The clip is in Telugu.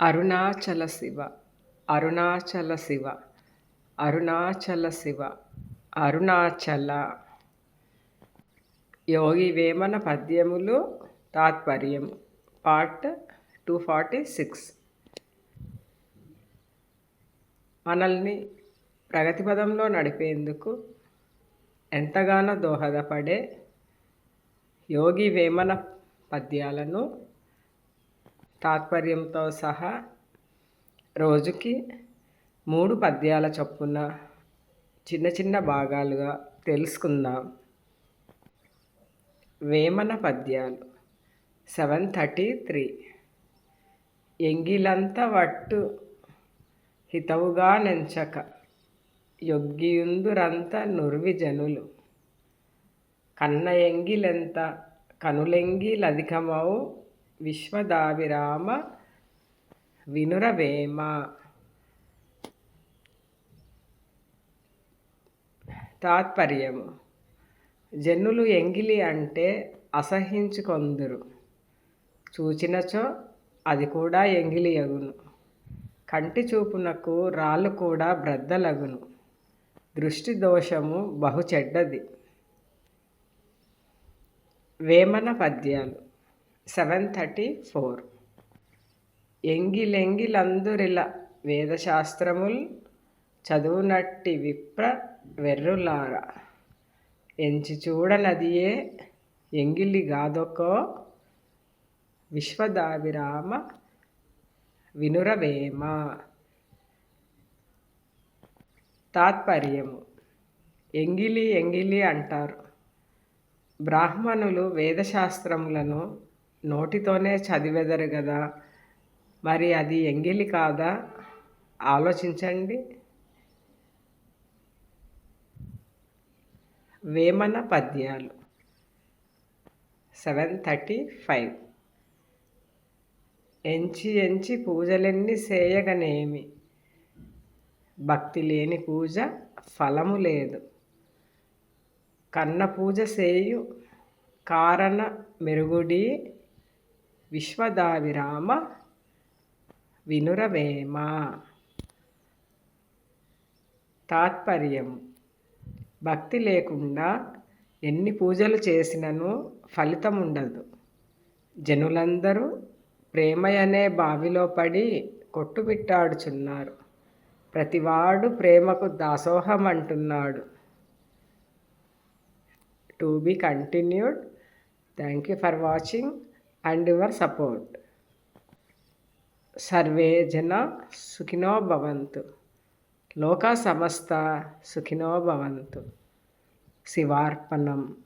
అరుణాచల శివ అరుణాచల శివ అరుణాచల శివ అరుణాచల. యోగి వేమన పద్యములు తాత్పర్యము పార్ట్ టూ ఫార్టీ సిక్స్. మనల్ని ప్రగతి పదంలో నడిపేందుకు ఎంతగానో దోహదపడే యోగి వేమన పద్యాలను తాత్పర్యంతో సహా రోజుకి మూడు పద్యాల చొప్పున చిన్న చిన్న భాగాలుగా తెలుసుకుందాం. వేమన పద్యాలు. Seven thirty three. ఎంగిలంత వట్టు హితవుగా నెంచక యొగ్గియుందురంత నుర్విజనులు కన్న ఎంగిలెంత కనులెంగిలధికమవు విశ్వదావిరామ వినురవేమ తాత్పర్యము. జనులు ఎంగిలి అంటే అసహించుకొందురు. చూచినచో అది కూడా ఎంగిలి అగును కంటి చూపునకు రాళ్ళు కూడా బ్రద్దలగును. దృష్టి దోషము బహు చెడ్డది. వేమన పద్యాలు. Seven thirty four. ఎంగిలెంగిలందురిల వేదశాస్త్రముల్ చదువునట్టి విప్ర వెర్రులార. ఎంచి చూడనదియే ఎంగిలి గాదొకో విశ్వదాభిరామ వినురవేమ. తాత్పర్యము. ఎంగిలి ఎంగిలి అంటారు. బ్రాహ్మణులు వేదశాస్త్రములను నోటితోనే చదివెదరు కదా. మరి అది ఎంగిలి కాదా? ఆలోచించండి. వేమన పద్యాలు. Seven thirty five. ఎంచి ఎంచి పూజలెన్ని చేయగనేమి భక్తి లేని పూజ ఫలము లేదు. కన్న పూజ సేయు కారణ మెరుగుడి విశ్వదావిరామ వినురవేమ. తాత్పర్యం. భక్తి లేకుండా ఎన్ని పూజలు చేసినను ఫలితం ఉండదు. జనులందరూ ప్రేమయనే బావిలో పడి కొట్టుమిట్టాడుచున్నారు. ప్రతివాడు ప్రేమకు దాసోహం అంటున్నాడు to be continued. Thank you for watching. And your support. Survey జన సుఖినో భవంతు. లోక సమస్త సుఖినో భవంతు. శివార్పణం.